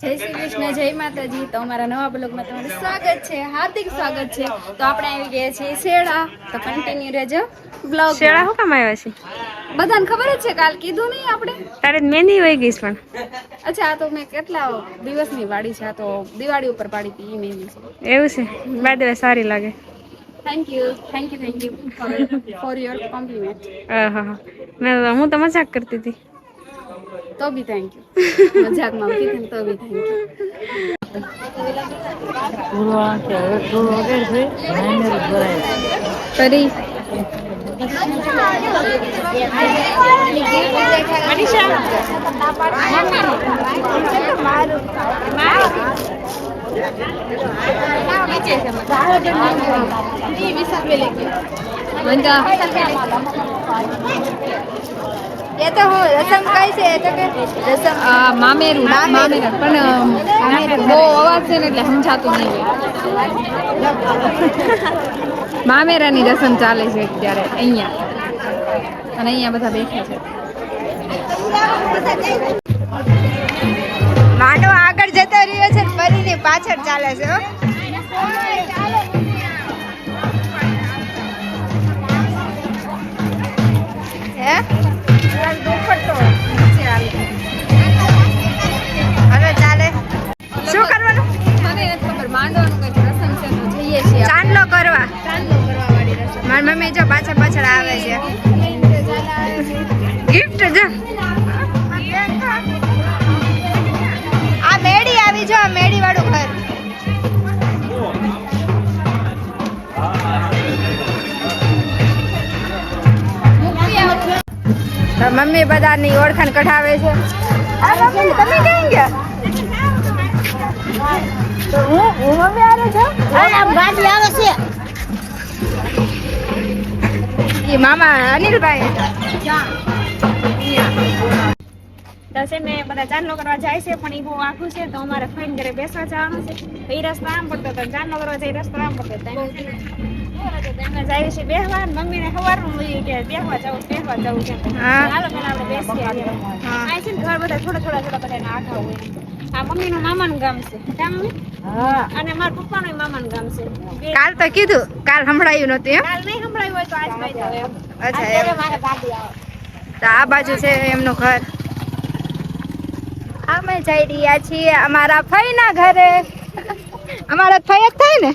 જય શ્રી કૃષ્ણ જય માતાજી. તો અમારા નવા બ્લોગમાં તમારું સ્વાગત છે હાર્દિક સ્વાગત છે. તો આપણે આવી ગયા છીએ શેડા તો કન્ટિન્યુ રહેજો બ્લોગ શેળા શું કામ આવ્યા છે? બધાને ખબર જ છે કાલ કીધું નહીં આપણે? તારે મેંદી મહેંદી વહી ગઈશ પણ. અચ્છા આ તો મેં કેટલા દિવસની વાડી છે? આ તો દિવાળી ઉપર પાડી હતી એ મહેંદી છે. એવું છે? બાય ધ સારી લાગે. Thank you thank you thank you for your compliment હા તો- હું તો મજાક કરતી હતી. તો બી થેન્ક યુ મજાકમાં કીધું ને તો બી થેન્ક યુ ફરી બંધા એ તો હું રસમ કઈ છે એ તો કે રસમ. મામેરું મામેરું. પણ બહુ અવાજ છે ને એટલે સમજાતું નહીં મામેરાની રસમ ચાલે છે અત્યારે અહીંયા. અને અહીંયા બધા બેઠા છે. માંડો આગળ જતો રહ્યો છે ને પરીની પાછળ ચાલે છે હો. હે મમ્મી બધાની ઓળખાણ કઢાવે છે. આ મમ્મી તમે ક્યાં ગયા? હું હું મમ્મી આરે છું? ગાડી આવે છે. એ મામા અનિલભાઈ. દસે મેં બધા ચાંદલો કરવા જાય છે પણ એ બહુ આખું છે તો અમારે ફાઈન ઘરે બેસવા જવાનું છે. એ રસ્તા આમ પડતો હતો ચાંદલો કરવા જાય રસ્તો આમ પડતો તો બેસવા મમ્મીને ખબરનું મળ્યું કે બેસવા જવું બેસવા જવું છે હાલો પેલા આપણે બેસીએ આગળ. છે ને ઘર બધા થોડા થોડા થોડા બધા એના આખા હોય આ મમ્મીનું મામાનું ગામ છે. કામ મમ્મી. અને મારા પપ્પાનું મામાનું ગામ છે. કાલ તો કીધું કાલ સંભળાયું નતું એમ? કાલ નહીં સંભળાયું હોય તો આજ કહી દઉં અચ્છા એમ. મારે ભાભી આવે. તો આ બાજુ છે એમનું ઘર. અમે જઈ રહ્યા છીએ અમારા ફઈના ઘરે. અમારા ફઈ જ થાય ને?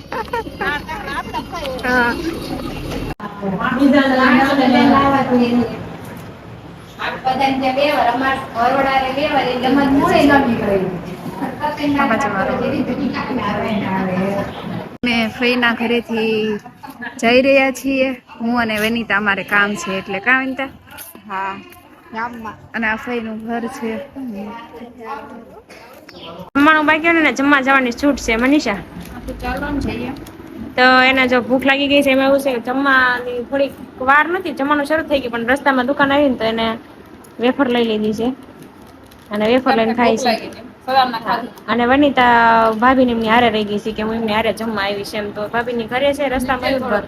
અમે ફઈના ઘરેથી જઈ રહ્યા છીએ. હું અને વનિતા અમારે કામ છે એટલે કા વનિતા? હા અને આ ફઈનું ઘર છે. જમવાનું બાકી ને જમવા જવાની છૂટ છે. મનીષા? ચાલવાનું જઈએ તો એને જો ભૂખ લાગી ગઈ છે એમાં એવું છે કે જમવાની થોડીક વાર નથી જમવાનું શરૂ થઈ ગયું પણ રસ્તામાં દુકાન આવી ને તો એને વેફર લઈ લીધી છે. અને વેફર લઈને ખાઈ છે. અને વનિતા ભાભીને એમની હારે રહી ગઈ છે કે હું એમની હારે જમવા આવી છે એમ. તો ભાભીની ઘરે છે રસ્તામાં ઘર.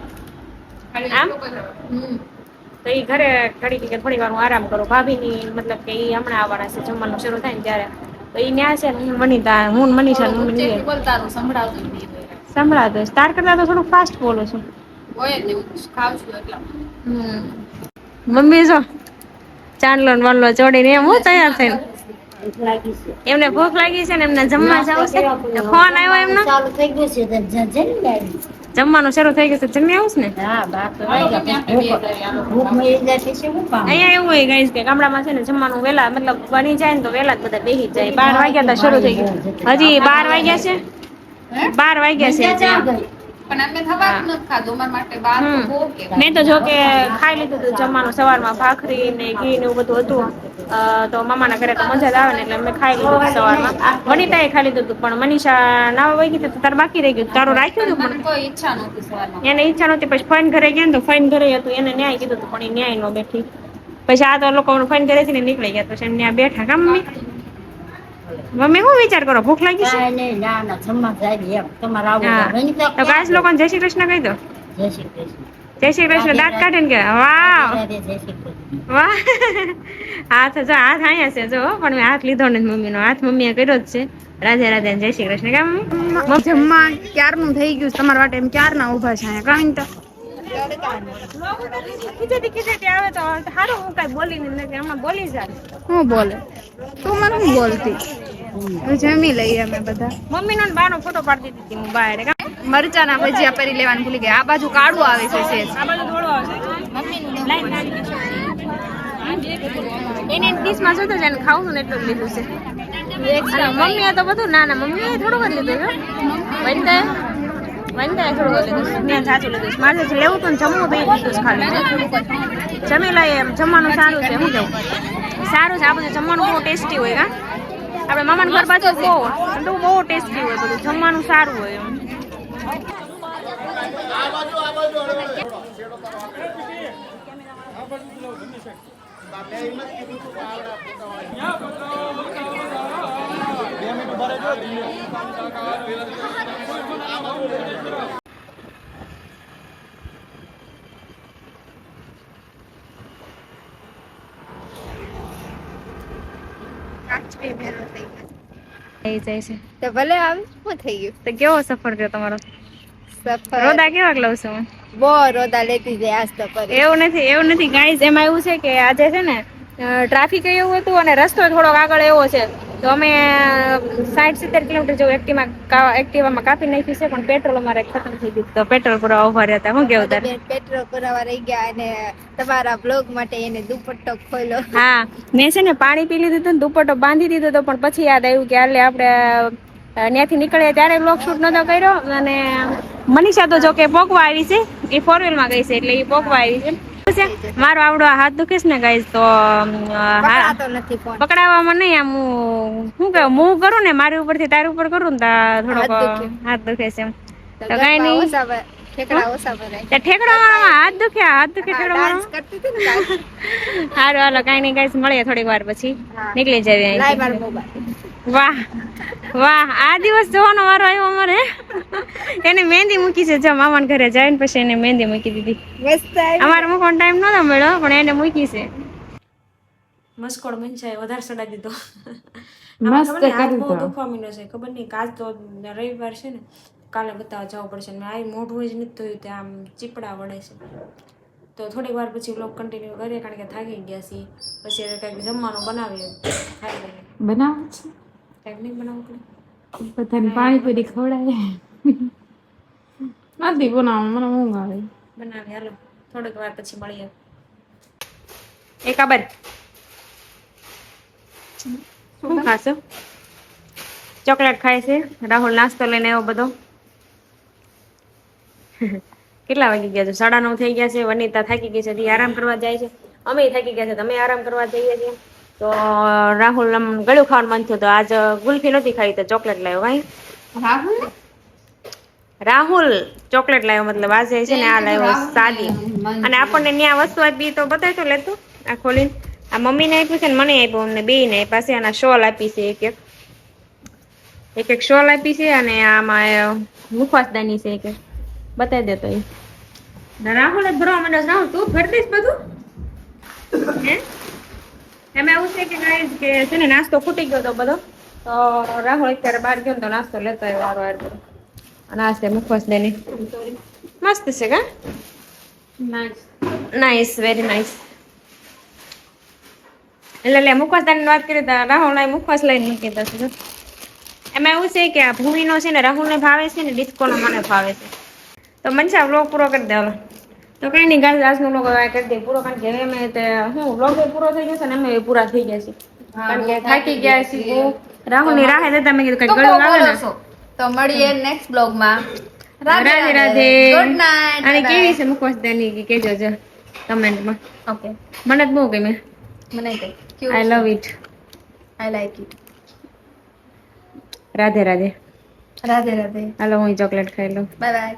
આમ? તો એ ઘરે ઘડી કે થોડી વાર હું આરામ કરું. ભાભીની મતલબ કે એ હમણાં આવવાના છે જમવાનું શરૂ થાય ને ત્યારે. તો એ ન્યા છે હું વનિતા હું મનીષા હું ચેક સંભળાવતું. સંભળાતો. તાર કરતા તો થોડું ફાસ્ટ બોલો છો. હોય જ હું ખાવ છું એટલા. મમ્મી જો ચાંદલો ને વાંદલો જોડીને એમ હું તૈયાર થઈને. એમને ભૂખ લાગી છે ને એમને જમવા જવું છે? ફોન આવ્યો એમનો? ચાલુ થઈ ગયું છે તો જ- જમી જમવાનું શરૂ થઈ ગયું છે જમી આવું છે ને? અહીંયા એવું હોય ગાઈસ કે ગામડામાં છે ને જમવાનું વેલા મતલબ બની જાય ને તો વેલા જ બધા બેસી જાય. બાર વાગ્યા તો શરૂ થઈ ગયું. હજી બાર વાગ્યા છે? બાર વાગ્યા છે. પણ તો મેં તો જો કે ખાઈ લીધું હતું જમવાનું સવારમાં ભાખરી ને ઘી ને એવું બધું હતું. તો મામાના ઘરે તો મજા જ આવે ને એટલે મેં ખાઈ લીધું સવારમાં. વનિતાએ ખાઈ લીધું હતું પણ મનીષા ના વહી ગઈ તો તાર બાકી રહી ગયું તારું રાખ્યું હતું કોઈ ઈચ્છા નહોતી પણ એને ઈચ્છા નહોતી પછી ફાઈન ઘરે ગયા ને તો ફાઈન ઘરે હતું એને ન્યાય કીધું હતું પણ એ ન્યાય નો બેઠી. પછી આ તો લોકો ફાઈન ઘરેથી ને નીકળી ગયા પછી એમ ત્યાં બેઠા. કામ મમ્મી? મમ્મી શું વિચાર કરો ભૂખ લાગી છે? નહીં, ના ના જમવા જાય એમ. તમારે આવું તો કાશ લોકો જય શ્રી કૃષ્ણ કહી દો. જય શ્રી કૃષ્ણ. જય શ્રી કૃષ્ણ દાંત કાઢે ને કે વાવ. રાધે જય શ્રી કૃષ્ણ. વાહ. હાથ જો હાથ અહીંયા છે જો પણ મેં હાથ લીધો મમ્મી મમ્મીનો. હાથ મમ્મીએ કર્યો જ છે. રાધે રાધે જય શ્રી કૃષ્ણ. કેમ મમ્મી? જમવા ક્યારનું થઈ ગયું? છે તમારા માટે એમ ક્યારના ઊભા છે અહીંયા? કાંઈ તો. ખીચડી ખીચડી આવે તો સારું હું કઈ બોલી નથી હમણાં બોલી જાય હું બોલે? તું મને હું બોલતી? જમી લઈએ અમે બધા. મમ્મીનો ને બાનો ફોટો પાડી દીધી હતી હું બહાર? મરચાના ભજીયા પહેરી લેવાનું ભૂલી ગયા. આ બાજુ કાળું આવે છે સેજ. આ બાજુ ધોળો આવે લાઈન એને ડીશમાં જોતો છે એને ખાવું ને એટલું જ લીધું છે. મમ્મીએ તો બધું ના ના મમ્મીએ થોડુંક જ લીધું છે. વનિતાએ વનિતાએ થોડુંક જ લીધું છે. મેં સાચું લીધું છે. મારે લેવું હતું જમવું બે લીધું છે ખાલી. જમી લઈએ એમ. જમવાનું સારું છે. શું કેવું સારું છે. આ બધું જમવાનું બહુ ટેસ્ટી હોય કા આપણે મામાના ઘર બાજુ બહુ બહુ ટેસ્ટી હોય બધું. જમવાનું સારું હોય એમ. થઈ જાય છે. તો ભલે આવે શું થઈ ગયું. તો કેવો સફર થયો તમારો? સફર? રોદા કેવા લઉં છું? બહુ રોદા લેતી જાય આજ તો એવું નથી એવું નથી. ગાઈઝ એમાં એવું છે કે આજે છે ને ટ્રાફિક એવું હતું અને રસ્તો થોડોક આગળ એવો છે. તો અમે સાઠ સિત્તેર કિલોમીટર જેવું એક્ટિવા એક્ટિવામાં કાપી નાખ્યું છે પણ પેટ્રોલ અમારે ખતમ થઈ ગયું. તો પેટ્રોલ પૂરા ઊભા રહ્યા હતા. હું કેવું તારે? પેટ્રોલ પુરાવા રહી ગયા અને તમારા બ્લોગ માટે એને દુપટ્ટો ખોલ્યો. હા મેં છે ને પાણી પી લીધું હતું ને દુપટ્ટો બાંધી દીધો હતો પણ પછી યાદ આવ્યું કે હાલે આપણે ત્યાંથી નીકળ્યા ત્યારે બ્લોગ શૂટ નતો કર્યો અને મનીષા તો જો કે પોકવા આવી છે. એ ફોરમાં ગઈ છે એટલે એ પોકવા આવી છે. મારો આવડો હાથ દુખીશ ને ગાઈઝ તો હા. પકડાવવામાં નહીં આમ હું શું કહું મૂવ કરું ને મારી ઉપરથી તારી ઉપર કરું ને થોડોક હાથ દુખે. છે એમ. તો કઈ નહીં. હાથ દુખે હાથ દુખે. સારું હાલો કઈ નહીં ગાઈસ મળીએ થોડીક વાર પછી. નીકળી જઈએ વાહ વાહ આ દિવસ જોવાનો વારો આવ્યો અમારે એને મહેંદી મૂકી છે જો મામાને ઘરે જાય ને પછી એને મહેંદી મૂકી દીધી. અમારે મૂકવાનો ટાઈમ નતો મળ્યો પણ એને મૂકી છે. મસ્કોડ મંચાએ વધારે સડા દીધો. મસ્ત કરી બહુ દુખવા માંડ્યો છે ખબર નહીં કાલ તો રવિવાર છે ને કાલે બતાવવા જવું પડશે. ને આ મોઢું જ નથી થયું તે આમ ચીપડા વળે છે. તો થોડીક વાર પછી બ્લોગ કન્ટિન્યુ કરીએ કારણ કે થાકી ગયા છીએ. પછી હવે કંઈક જમવાનું બનાવીએ. બનાવું છે. નહીં બનાવવું પડે. બધાને પાણીપુરી ખવડાવે. નથી બનાવવા મને ઊંઘ આવે. બનાવી હાલો થોડીક વાર પછી મળીએ. એક આબર શું ખાશો? ચોકલેટ ખાય છે. રાહુલ નાસ્તો લઈને આવ્યો બધો. કેટલા વાગી ગયા છે? સાડા નવ થઈ ગયા છે. વનિતા થાકી ગઈ છે. આરામ કરવા જાય છે. અમે થાકી ગયા છે. તમે આરામ કરવા જઈએ છીએ. તો રાહુલ આમ ગળ્યું ખાવાનું મન થયું તો આજ ગુલ્ફી નહોતી ખાઈ તો ચોકલેટ લાવ્યો ભાઈ રાહુલ? રાહુલ ચોકલેટ લાવ્યો મતલબ આજે છે ને આ લાવ્યો સાદી. અને આપણને ત્યાં વસ્તુ આપી તો બતાવી તો લેતું આ ખોલીને. આ મમ્મીને આપ્યું છે ને મને આપ્યું અમને બેયને આપ્યા છે આના શોલ આપી છે એક એક. એક એક શોલ આપી છે અને આમાં મુખવાસદાની છે એક એક. બતાવી દેતો એ. રાહુલ જ ભરવા માંડ્યો રાહુલ તું ભરી દઈશ બધું? હે? એમાં એવું છે કે ગાઈઝ કે છે ને નાસ્તો ખૂટી ગયો તો બધો. તો રાહુલ અત્યારે બહાર ગયો ને તો નાસ્તો લેતો આવ્યો વારો વાર અને આ છે મુખવાસ દેની મસ્ત છે કા? નાઈસ વેરી નાઈસ એટલે લે મુખવાસ દાની વાત કરી તો રાહુલ ના મુખવાસ લઈને મૂકી દશે એમાં એવું છે કે આ ભૂમિનો છે ને રાહુલને ભાવે છે ને ડિસ્કોનો મને ભાવે છે. તો મનસા બ્લોગ પૂરો કરી દે હાલો. તો કઈ નહીં ગાઈસ આજનો હવે કરી દે પૂરો કારણ કે હવે અમે તે હું વ્લોગ પૂરો થઈ જશે ને અમે પૂરા થઈ ગયા છે કારણ કે થાકી ગયા છે બહુ રાહુલની રાહે જતા મેં કીધું કઈ ગળું લાગે ને. તો મળીએ નેક્સ્ટ બ્લોગમાં. રાધે રાધે ગુડ નાઈટ અને કેવી છે મુખવાસ દાની કે કેજો જો કમેન્ટમાં. ઓકે મને જ બહુ ગમે. મને કઈ. I love it I like it Radhe Radhe. Radhe Radhe. હાલો હું ચોકલેટ ખાઈ લઉં. Bye bye